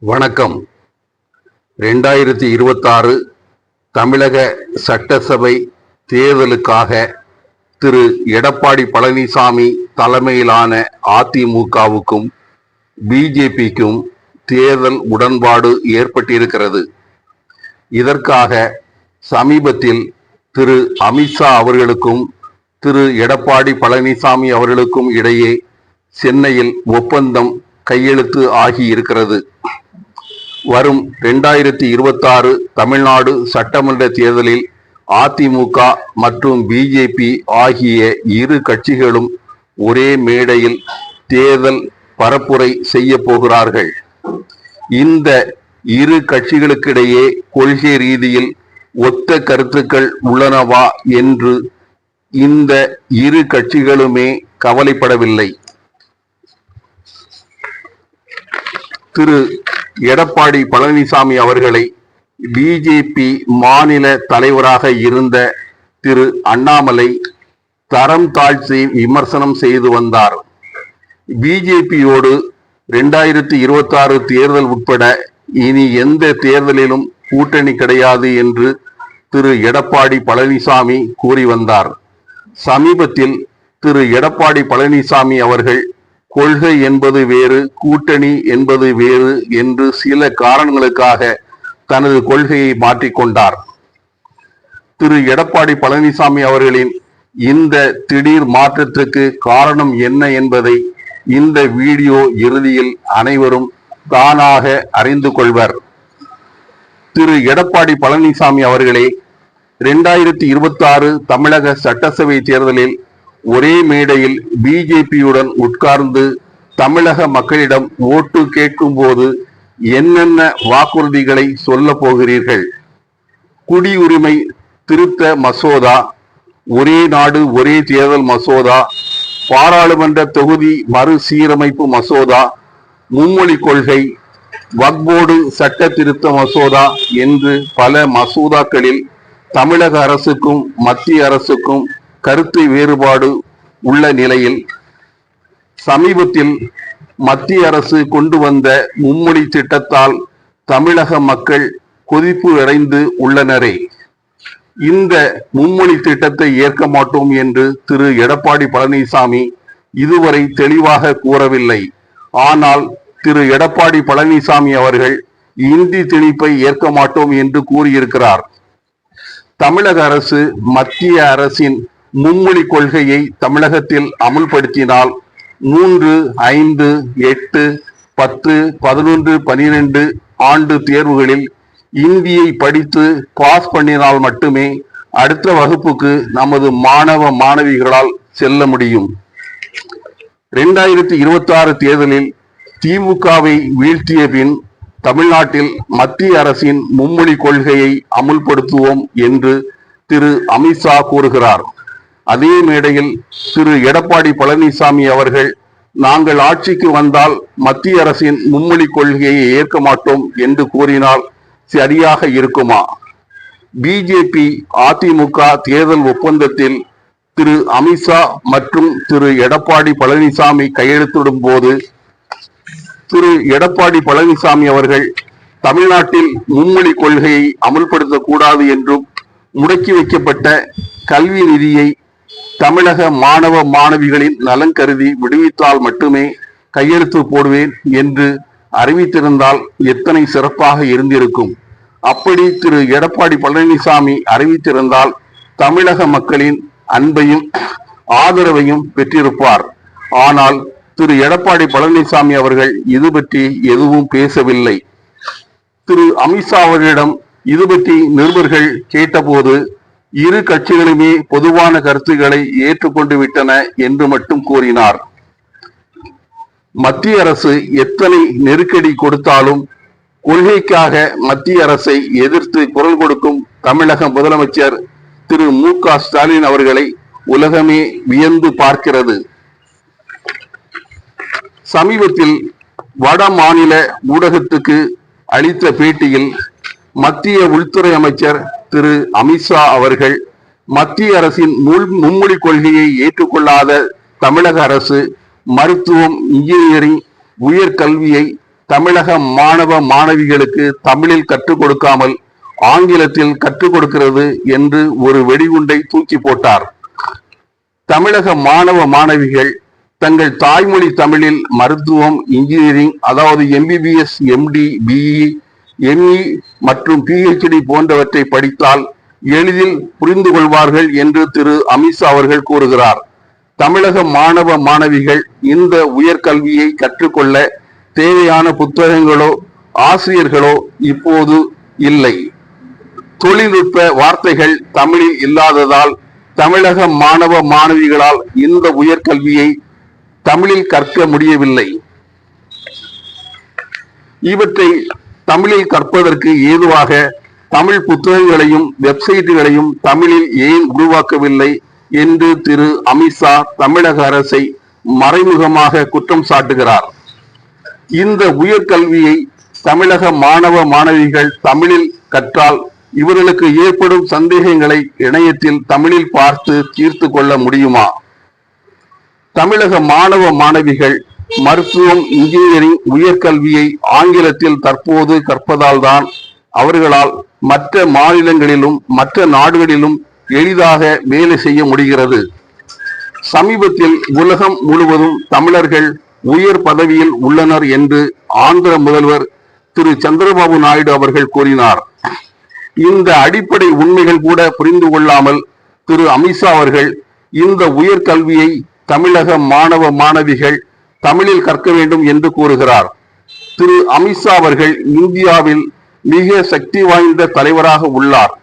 வணக்கம். ரெண்டாயிரத்தி இருபத்தாறு தமிழக சட்டசபை தேர்தலுக்காக திரு. எடப்பாடி பழனிசாமி தலைமையிலான அதிமுகவுக்கும் பிஜேபிக்கும் தேர்தல் உடன்பாடு ஏற்பட்டிருக்கிறது. இதற்காக சமீபத்தில் திரு. அமித்ஷா அவர்களுக்கும் திரு. எடப்பாடி பழனிசாமி அவர்களுக்கும் இடையே சென்னையில் ஒப்பந்தம் கையெழுத்து ஆகியிருக்கிறது. வரும் ரெண்டாயிரத்தி இருபத்தாறு தமிழ்நாடு சட்டமன்ற தேர்தலில் அதிமுக மற்றும் பிஜேபி ஆகிய இரு கட்சிகளும் ஒரே மேடையில் தேர்தல் பரப்புரை செய்ய போகிறார்கள். இந்த இரு கட்சிகளுக்கிடையே கொள்கை ரீதியில் ஒத்த கருத்துக்கள் உள்ளனவா என்று இந்த இரு கட்சிகளுமே கவலைப்படவில்லை. திரு எடப்பாடி பழனிசாமி அவர்களை பிஜேபி மாநில தலைவராக இருந்த திரு அண்ணாமலை தரம் தாழ்த்தி விமர்சனம் செய்து வந்தார். பிஜேபியோடு ரெண்டாயிரத்தி இருபத்தி ஆறு தேர்தல் உட்பட இனி எந்த தேர்தலிலும் கூட்டணி கிடையாது என்று திரு எடப்பாடி பழனிசாமி கூறி வந்தார். சமீபத்தில் திரு எடப்பாடி பழனிசாமி அவர்கள் கொள்கை என்பது வேறு கூட்டணி என்பது வேறு என்று சில காரணங்களுக்காக தனது கொள்கையை மாற்றிக்கொண்டார் திரு. எடப்பாடி பழனிசாமி அவர்களின் இந்த திடீர் மாற்றத்திற்கு காரணம் என்ன என்பதை இந்த வீடியோ இறுதியில் அனைவரும் தானாக அறிந்து கொள்வர். திரு. எடப்பாடி பழனிசாமி அவர்களே இரண்டாயிரத்தி இருபத்தி ஆறு தமிழக சட்டசபை தேர்தலில் ஒரே மேடையில் பிஜேபியுடன் உட்கார்ந்து தமிழக மக்களிடம் ஓட்டு கேட்கும்போது என்னென்ன வாக்குறுதிகளை சொல்ல போகிறீர்கள்? குடியுரிமை திருத்த மசோதா ஒரே நாடு ஒரே தேர்தல் மசோதா பாராளுமன்ற தொகுதி மறுசீரமைப்பு மசோதா மும்மொழி கொள்கை வக்போர்டு சட்ட திருத்த மசோதா என்று பல மசோதாக்களில் தமிழக அரசுக்கும் மத்திய அரசுக்கும் கருத்து வேறுபாடு உள்ள நிலையில் சமீபத்தில் மத்திய அரசு கொண்டு வந்த மும்மொழி திட்டத்தால் தமிழக மக்கள் கொதிப்பு அடைந்து உள்ளனரே. இந்த மும்மொழி திட்டத்தை ஏற்க மாட்டோம் என்று திரு. எடப்பாடி பழனிசாமி இதுவரை தெளிவாக கூறவில்லை. ஆனால் திரு. எடப்பாடி பழனிசாமி அவர்கள் இந்தி திணிப்பை ஏற்க மாட்டோம் என்று கூறியிருக்கிறார். தமிழக அரசு மத்திய அரசின் மும்மொழி கொள்கையை தமிழகத்தில் அமுல்படுத்தினால் மூன்று ஐந்து எட்டு பத்து பதினொன்று பனிரெண்டு ஆண்டு தேர்வுகளில் இந்தியை படித்து பாஸ் பண்ணினால் மட்டுமே அடுத்த வகுப்புக்கு நமது மாணவ மாணவிகளால் செல்ல முடியும். இரண்டாயிரத்தி இருபத்தி ஆறு தேர்தலில் திமுகவை வீழ்த்திய பின் தமிழ்நாட்டில் மத்திய அரசின் மும்மொழி கொள்கையை அமுல்படுத்துவோம் என்று திரு அமித்ஷா கூறுகிறார். அதே மேடையில் திரு எடப்பாடி பழனிசாமி அவர்கள் நாங்கள் ஆட்சிக்கு வந்தால் மத்திய அரசின் மும்மொழி கொள்கையை ஏற்க மாட்டோம் என்று கூறினால் சரியாக இருக்குமா? பிஜேபி அதிமுக தேர்தல் ஒப்பந்தத்தில் திரு அமித்ஷா மற்றும் திரு எடப்பாடி பழனிசாமி கையெழுத்திடும் போது திரு எடப்பாடி பழனிசாமி அவர்கள் தமிழ்நாட்டில் மும்மொழி கொள்கையை அமுல்படுத்தக்கூடாது என்றும் முடக்கி வைக்கப்பட்ட கல்வி நிதியை தமிழக மாணவ மாணவிகளின் நலன் கருதி விடுவித்தால் மட்டுமே கையெழுத்து போடுவேன் என்று அறிவித்திருந்தால் எத்தனை சிறப்பாக இருந்திருக்கும். அப்படி திரு எடப்பாடி பழனிசாமி அறிவித்திருந்தால் தமிழக மக்களின் அன்பையும் ஆதரவையும் பெற்றிருப்பார். ஆனால் திரு எடப்பாடி பழனிசாமி அவர்கள் இது பற்றி எதுவும் பேசவில்லை. திரு அமித்ஷா அவர்களிடம் இது பற்றி நிருபர்கள் கேட்டபோது இரு கட்சிகளுமே பொதுவான கருத்துக்களை ஏற்றுக்கொண்டு விட்டன என்று மட்டும் கூறினார். மத்திய அரசு எத்தனை நெருக்கடி கொடுத்தாலும் கொள்கைக்காக மத்திய அரசை எதிர்த்து குரல் கொடுக்கும் தமிழக முதலமைச்சர் திரு மு க ஸ்டாலின் அவர்களை உலகமே வியந்து பார்க்கிறது. சமீபத்தில் வட மாநில ஊடகத்துக்கு அளித்த பேட்டியில் மத்திய உள்துறை அமைச்சர் திரு அமித்ஷா அவர்கள் மத்திய அரசின் முள் மும்மொழி கொள்கையை ஏற்றுக்கொள்ளாத தமிழக அரசு மருத்துவம் இன்ஜினியரிங் உயர்கல்வியை தமிழக மாணவ மாணவிகளுக்கு தமிழில் கற்றுக் கொடுக்காமல் ஆங்கிலத்தில் கற்றுக் கொடுக்கிறது என்று ஒரு வெடிகுண்டை தூக்கி போட்டார். தமிழக மாணவ மாணவிகள் தங்கள் தாய்மொழி தமிழில் மருத்துவம் இன்ஜினியரிங் அதாவது எம்பிபிஎஸ் எம்டி பிஇ எம்இ மற்றும் பிஹெச்டி போன்றவற்றை படித்தால் எளிதில் புரிந்து கொள்வார்கள் என்று திரு அமித்ஷா அவர்கள் கூறுகிறார். தமிழக மாணவ மாணவிகள் இந்த உயர்கல்வியை கற்றுக்கொள்ள தேவையான புத்தகங்களோ ஆசிரியர்களோ இப்போது இல்லை. தொழில்நுட்ப வார்த்தைகள் தமிழில் இல்லாததால் தமிழக மாணவ மாணவிகளால் இந்த உயர்கல்வியை தமிழில் கற்க முடியவில்லை. இவற்றை தமிழில் கற்பதற்கு ஏதுவாக தமிழ் புத்தகங்களையும் வெப்சைட்டுகளையும் தமிழில் ஏன் உருவாக்கவில்லை என்று திரு அமித்ஷா தமிழக அரசை மறைமுகமாக குற்றம் சாட்டுகிறார். இந்த உயர்கல்வியை தமிழக மாணவ மாணவிகள் தமிழில் கற்றால் இவர்களுக்கு ஏற்படும் சந்தேகங்களை இணையத்தில் தமிழில் பார்த்து தீர்த்து கொள்ள முடியுமா? தமிழக மாணவ மாணவிகள் மருத்துவம் இன்ஜினியரிங் உயர்கல்வியை ஆங்கிலத்தில் தற்போது கற்பதால் தான் அவர்களால் மற்ற மாநிலங்களிலும் மற்ற நாடுகளிலும் எளிதாக வேலை செய்ய முடிகிறது. சமீபத்தில் உலகம் முழுவதும் தமிழர்கள் உயர் பதவியில் உள்ளனர் என்று ஆந்திர முதல்வர் திரு. சந்திரபாபு நாயுடு அவர்கள் கூறினார். இந்த அடிப்படை உண்மைகள் கூட புரிந்து கொள்ளாமல் திரு. அமித்ஷா அவர்கள் இந்த உயர்கல்வியை தமிழக மாணவ மாணவிகள் தமிழில் கற்க வேண்டும் என்று கூறுகிறார். திரு. அமித்ஷா அவர்கள் இந்தியாவில் மிக சக்தி வாய்ந்த தலைவராக உள்ளார்.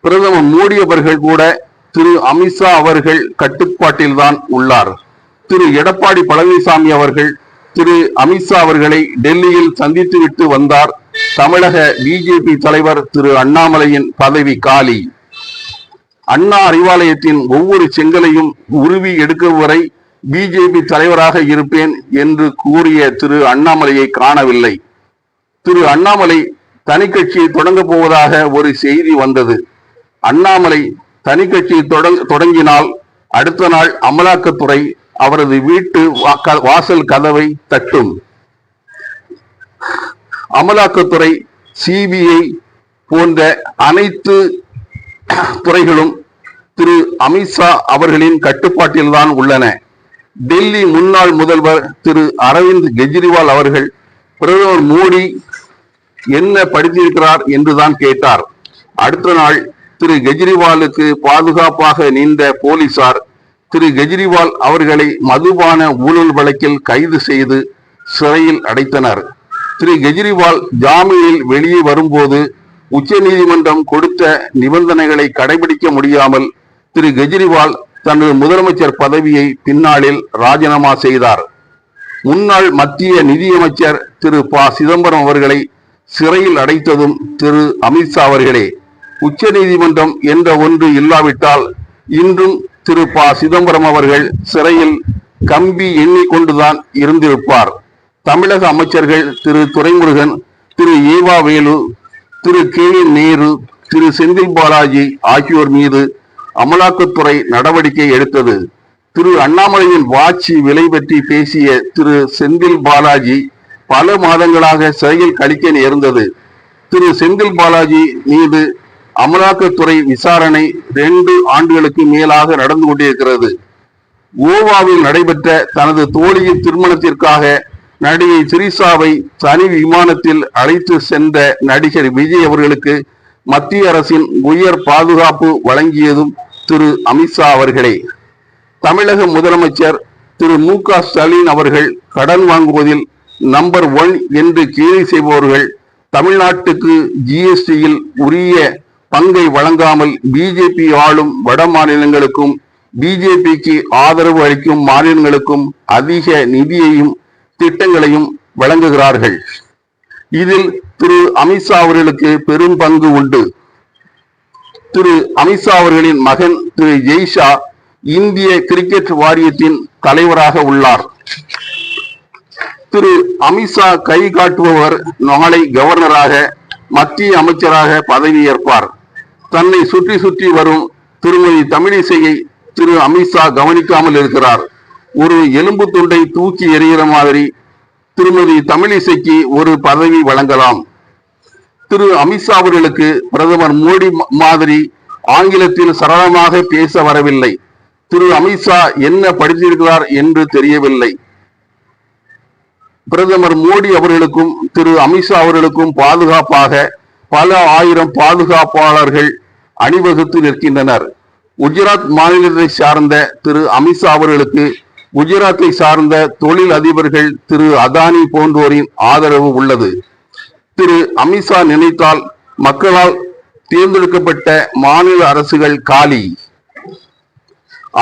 பிரதமர் மோடி அவர்கள் கூட திரு. அமித்ஷா அவர்கள் கட்டுப்பாட்டில்தான் உள்ளார். திரு. எடப்பாடி பழனிசாமி அவர்கள் திரு. அமித்ஷா அவர்களை டெல்லியில் சந்தித்துவிட்டு வந்தார். தமிழக பிஜேபி தலைவர் திரு. அண்ணாமலையின் பதவி காலி. அண்ணா அறிவாலயத்தின் ஒவ்வொரு செங்கலையும் உருவி எடுக்கும் வரை பிஜேபி தலைவராக இருப்பேன் என்று கூறிய திரு அண்ணாமலையை காணவில்லை. திரு அண்ணாமலை தனி கட்சியை தொடங்க போவதாக ஒரு செய்தி வந்தது. அண்ணாமலை தனி கட்சியை தொடங்- தொடங்கினால் அடுத்த நாள் அமலாக்கத்துறை அவரது வீட்டு வா- வாசல் கதவை தட்டும். அமலாக்கத்துறை சிபிஐ போன்ற அனைத்து துறைகளும் திரு அமித்ஷா அவர்களின் கட்டுப்பாட்டில்தான் உள்ளன. டெல்லி முன்னாள் முதல்வர் திரு அரவிந்த் கெஜ்ரிவால் அவர்கள் பிரதமர் மோடி என்ன படித்திருக்கிறார் என்றுதான் கேட்டார். அடுத்த நாள் திரு கெஜ்ரிவாலுக்கு பாதுகாப்பாக நீந்த போலீசார் திரு கெஜ்ரிவால் அவர்களை மதுபான ஊழல் வழக்கில் கைது செய்து சிறையில் அடைத்தனர். திரு கெஜ்ரிவால் ஜாமீனில் வெளியே வரும்போது உச்சநீதிமன்றம் கொடுத்த நிபந்தனைகளை கடைபிடிக்க முடியாமல் திரு கெஜ்ரிவால் தனது முதலமைச்சர் பதவியை பின்னாளில் ராஜினாமா செய்தார். முன்னாள் மத்திய நிதியமைச்சர் திரு ப. சிதம்பரம் அவர்களை சிறையில் அடைத்ததும் திரு. அமித்ஷா அவர்களே உச்சநீதிமன்றம் என்ற ஒன்று இல்லாவிட்டால் இன்றும் திரு. ப. சிதம்பரம் அவர்கள் சிறையில் கம்பி எண்ணிக்கொண்டுதான் இருந்திருப்பார். தமிழக அமைச்சர்கள் திரு. துரைமுருகன் திரு. ஏவா வேலு திரு. கே. நேரு திரு. செந்தில் பாலாஜி ஆகியோர் மீது அமலாக்கத்துறை நடவடிக்கை எடுத்தது. திரு அண்ணாமலையின் வாட்சி விலை பற்றி பேசிய திரு செந்தில் பாலாஜி பல மாதங்களாக சிறையில் கழிக்க நேர்ந்தது. திரு செந்தில் பாலாஜி மீது அமலாக்கத்துறை விசாரணை ரெண்டு ஆண்டுகளுக்கு மேலாக நடந்து கொண்டிருக்கிறது. கோவாவில் நடைபெற்ற தனது தோழியின் திருமணத்திற்காக நடிகை திரிசாவை தனி விமானத்தில் அழைத்து சென்ற நடிகர் விஜய் அவர்களுக்கு மத்திய அரசின் உயர் பாதுகாப்பு வழங்கியதும் திரு அமித்ஷா அவர்களே தமிழக முதலமைச்சர் திரு மு க ஸ்டாலின் அவர்கள் கடன் வாங்குவதில் நம்பர் ஒன் என்று கேலி செய்பவர்கள் தமிழ்நாட்டுக்கு ஜிஎஸ்டியில் உரிய பங்கை வழங்காமல் பிஜேபி ஆளும் வட மாநிலங்களுக்கும் பிஜேபிக்கு ஆதரவு அளிக்கும் மாநிலங்களுக்கும் அதிக நிதியையும் திட்டங்களையும் வழங்குகிறார்கள். இதில் திரு அமித்ஷா அவர்களுக்கு பெரும் பங்கு உண்டு. திரு அமித்ஷா அவர்களின் மகன் திரு ஜெய்ஷா இந்திய கிரிக்கெட் வாரியத்தின் தலைவராக உள்ளார். திரு அமித்ஷா கை காட்டுபவர் நாளை கவர்னராக மத்திய அமைச்சராக பதவியேற்பார். தன்னை சுற்றி சுற்றி வரும் திருமதி தமிழிசையை திரு அமித்ஷா கவனிக்காமல் இருக்கிறார். ஒரு எலும்பு துண்டை தூக்கி எறிகிற மாதிரி திருமதி தமிழிசைக்கு ஒரு பதவி வழங்கலாம். திரு அமித்ஷா அவர்களுக்கு பிரதமர் மோடி மாதிரி ஆங்கிலத்தில் சரளமாக பேச வரவில்லை. திரு அமித்ஷா என்ன படித்திருக்கிறார் என்று தெரியவில்லை. பிரதமர் மோடி அவர்களுக்கும் திரு அமித்ஷா அவர்களுக்கும் பாதுகாப்பாக பல ஆயிரம் பாதுகாப்பாளர்கள் அணிவகுத்து நிற்கின்றனர். குஜராத் மாநிலத்தை சார்ந்த திரு அமித்ஷா அவர்களுக்கு குஜராத்தை சார்ந்த தொழில் அதிபர்கள் திரு அதானி போன்றோரின் ஆதரவு உள்ளது. திரு அமித்ஷா நினைத்தால் மக்களால் தேர்ந்தெடுக்கப்பட்ட மாநில அரசுகள் காலி.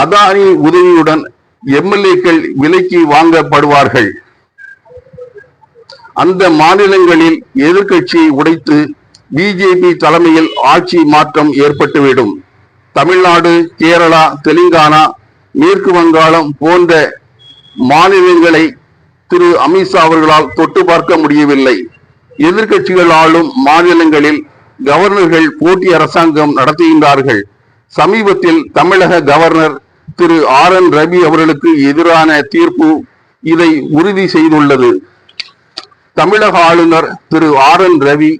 அதானி உதவியுடன் எம்எல்ஏக்கள் விலைக்கு வாங்கப்படுவார்கள். அந்த மாநிலங்களில் எதிர்கட்சியை உடைத்து பிஜேபி தலைமையில் ஆட்சி மாற்றம் ஏற்பட்டுவிடும். தமிழ்நாடு கேரளா தெலுங்கானா மேற்கு வங்காளம் போன்ற மாநிலங்களை திரு அமித்ஷா அவர்களால் தொட்டு பார்க்க முடியவில்லை. எதிர்க்கட்சிகள் ஆளும் மாநிலங்களில் கவர்னர்கள் போட்டி அரசாங்கம் நடத்துகின்றார்கள். சமீபத்தில் தமிழக கவர்னர் திரு ஆர் என் ரவி அவர்களுக்கு எதிரான தீர்ப்பு இதை உறுதி செய்துள்ளது. தமிழக ஆளுநர் திரு ஆர் என் ரவி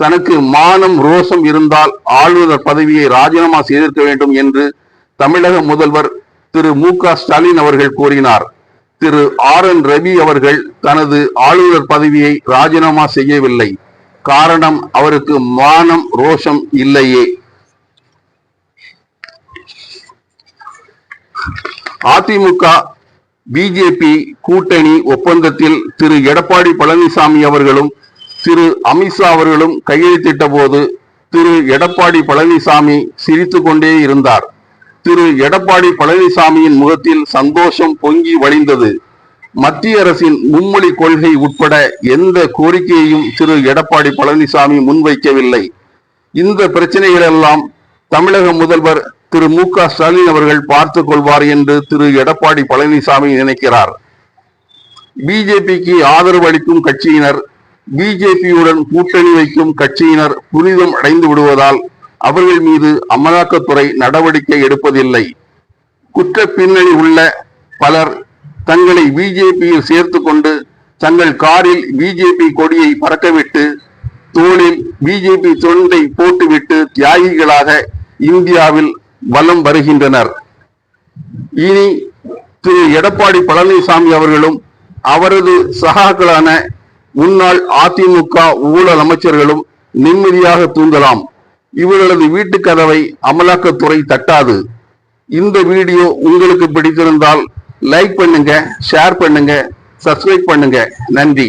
தனக்கு மானம் ரோஷம் இருந்தால் ஆளுநர் பதவியை ராஜினாமா செய்திருக்க வேண்டும் என்று தமிழக முதல்வர் திரு மு க ஸ்டாலின் அவர்கள் கூறினார். திரு ஆர் என் ரவி அவர்கள் தனது ஆளுநர் பதவியை ராஜினாமா செய்யவில்லை. காரணம் அவருக்கு மானம் ரோஷம் இல்லையே. அதிமுக பிஜேபி கூட்டணி ஒப்பந்தத்தில் திரு எடப்பாடி பழனிசாமி அவர்களும் திரு அமித்ஷா அவர்களும் கையெழுத்திட்ட போது திரு எடப்பாடி பழனிசாமி சிரித்து கொண்டே இருந்தார். திரு எடப்பாடி பழனிசாமியின் முகத்தில் சந்தோஷம் பொங்கி வழிந்தது. மத்திய அரசின் மும்மொழி கொள்கை உட்பட எந்த கோரிக்கையையும் திரு எடப்பாடி பழனிசாமி முன்வைக்கவில்லை. இந்த பிரச்சனைகளெல்லாம் தமிழக முதல்வர் திரு மு க ஸ்டாலின் அவர்கள் பார்த்துக் கொள்வார் என்று திரு எடப்பாடி பழனிசாமி நினைக்கிறார். பிஜேபிக்கு ஆதரவு அளிக்கும் கட்சியினர் பிஜேபியுடன் கூட்டணி வைக்கும் கட்சியினர் புரிதம் அடைந்து விடுவதால் அவர்கள் மீது அமலாக்கத்துறை நடவடிக்கை எடுப்பதில்லை. குற்ற பின்னணி உள்ள பலர் தங்களை பிஜேபியில் சேர்த்து கொண்டு தங்கள் காரில் பிஜேபி கொடியை பறக்கவிட்டு தோளில் பிஜேபி தொண்டை போட்டுவிட்டு தியாகிகளாக இந்தியாவில் வலம் வருகின்றனர். இனி திரு. எடப்பாடி பழனிசாமி அவர்களும் அவரது சகாக்களான முன்னாள் அதிமுக ஊழல் அமைச்சர்களும் நிம்மதியாக தூங்கலாம். இவர்களது வீட்டு கதவை அமலாக்கத்துறை தட்டாது. இந்த வீடியோ உங்களுக்கு பிடித்திருந்தால் லைக் பண்ணுங்க ஷேர் பண்ணுங்க சப்ஸ்கிரைப் பண்ணுங்க. நன்றி.